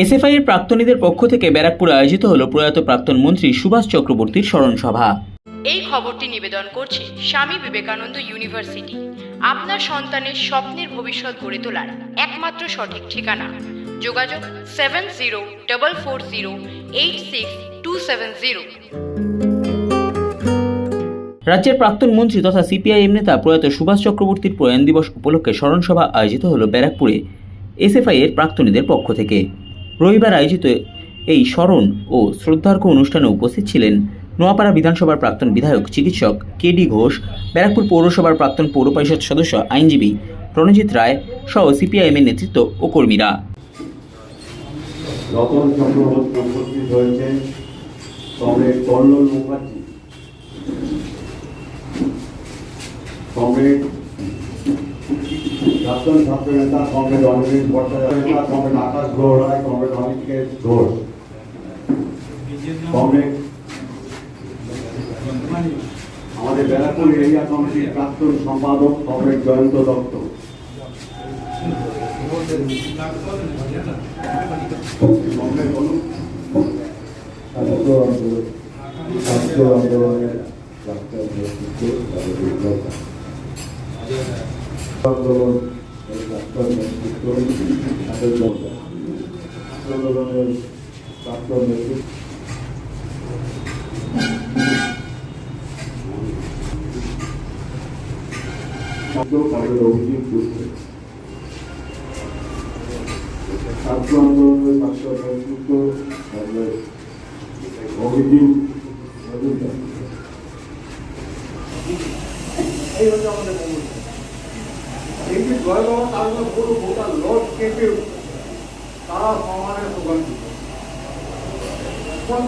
SFI এর প্রাক্তনীদের পক্ষ থেকে ব্যারাকপুরে আয়োজিত হলো প্রয়াত প্রাক্তন মন্ত্রী সুভাষ চক্রবর্তীর স্মরণ সভা এই খবরটি নিবেদন করছে স্বামী বিবেকানন্দ ইউনিভার্সিটি। আপনার সন্তানের স্বপ্নের ভবিষ্যৎ গড়ে তোলার একমাত্র সঠিক ঠিকানা। যোগাযোগ seven zero double four zero eight six two seven zero. রাজ্যের প্রাক্তন মন্ত্রী তথা সিপিআইএম নেতা প্রয়াত সুভাষ চক্রবর্তীর প্রয়াণ দিবস উপলক্ষে স্মরণ সভা আয়োজিত হলো ব্যারাকপুরে এসএফআই এর প্রাক্তনীদের পক্ষ থেকে। রবিবার আয়োজিত এই স্মরণ ও শ্রদ্ধার্ঘ অনুষ্ঠানে উপস্থিত ছিলেন নোয়াপাড়া বিধানসভার প্রাক্তন বিধায়ক চিকিৎসক কে ডি ঘোষ, ব্যারাকপুর পৌরসভার প্রাক্তন পৌর পরিষদ সদস্য আইনজীবী রণজিৎ রায় সহ সিপিআইএমের নেতৃত্ব ও কর্মীরা। প্রাক্তন ছাত্র নেতা comrade Animesh Bhattacharya comrade Akash Ghosh Roy, comrade Anikesh Ghosh comrade আমাদের ব্যারাকপুর এরিয়া কমিটির প্রাক্তন সম্পাদক কমরেড জয়ন্ত দত্ত। ছাত্র আন্দোলনের আন্দোলনের ডাক্তার নেতৃত্ব তাদের অভিযোগ করছে ছাত্র আন্দোলনের ডাক্তার নেতৃত্ব তাদের অভিযোগ এই হচ্ছে আমাদের মূল এই যে জয় বাবা, তার জন্য পুরো গোটা কেঁপে উঠছে। তারা সমানের দোকান দিত ওখান